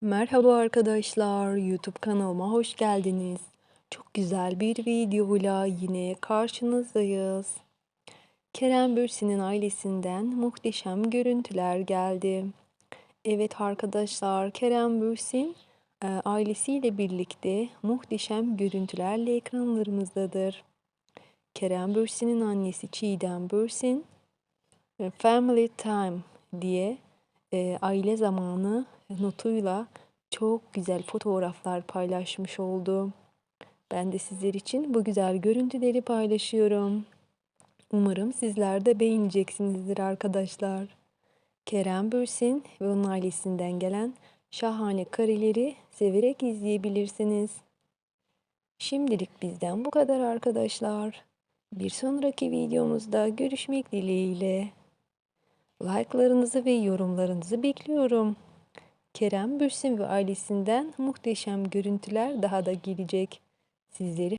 Merhaba arkadaşlar, YouTube kanalıma hoş geldiniz. Çok güzel bir videoyla yine karşınızdayız. Kerem Bürsin'in ailesinden muhteşem görüntüler geldi. Evet arkadaşlar, Kerem Bürsin e, ailesiyle birlikte muhteşem görüntülerle ekranlarımızdadır. Kerem Bürsin'in annesi Çiğdem Bürsin, e, Family Time diye e, aile zamanı notuyla çok güzel fotoğraflar paylaşmış oldu. Ben de sizler için bu güzel görüntüleri paylaşıyorum. Umarım sizler de beğeneceksinizdir arkadaşlar. Kerem Bürsin ve onun ailesinden gelen şahane kareleri severek izleyebilirsiniz. Şimdilik bizden bu kadar arkadaşlar. Bir sonraki videomuzda görüşmek dileğiyle. Like'larınızı ve yorumlarınızı bekliyorum. Kerem Bürsin ve ailesinden muhteşem görüntüler daha da gelecek. Sizleri